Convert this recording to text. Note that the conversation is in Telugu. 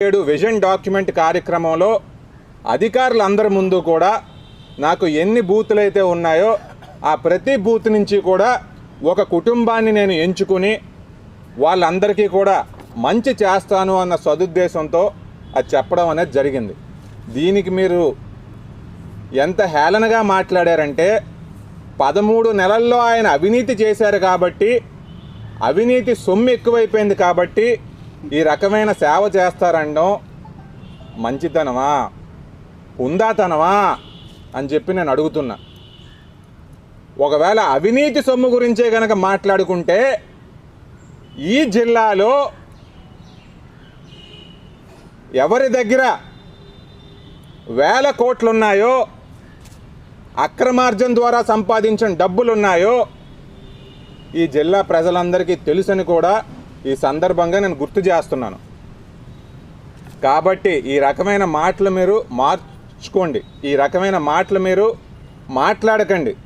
ఏడు విజన్ డాక్యుమెంట్ కార్యక్రమంలో అధికారులందరి ముందు కూడా నాకు ఎన్ని బూతులు అయితే ఉన్నాయో ఆ ప్రతి బూత్ నుంచి కూడా ఒక కుటుంబాన్ని నేను ఎంచుకుని వాళ్ళందరికీ కూడా మంచి చేస్తాను అన్న సదుద్దేశంతో అది చెప్పడం అనేది జరిగింది. దీనికి మీరు ఎంత హేళనగా మాట్లాడారంటే పదమూడు నెలల్లో ఆయన అవినీతి చేశారు కాబట్టి అవినీతి సొమ్ము ఎక్కువైపోయింది కాబట్టి ఈ రకమైన సేవ చేస్తారనడం మంచితనమా? ఉందాతనమా? అని చెప్పి నేను అడుగుతున్నా. ఒకవేళ అవినీతి సొమ్ము గురించే కనుక మాట్లాడుకుంటే ఈ జిల్లాలో ఎవరి దగ్గర వేల కోట్లున్నాయో అక్రమార్జన ద్వారా సంపాదించిన డబ్బులున్నాయో ఈ జిల్లా ప్రజలందరికీ తెలుసని కూడా ఈ సందర్భంగా నేను గుర్తు చేస్తున్నాను. కాబట్టి ఈ రకమైన మాటలు మీరు మార్చుకోండి. ఈ రకమైన మాటలు మీరు మాట్లాడకండి.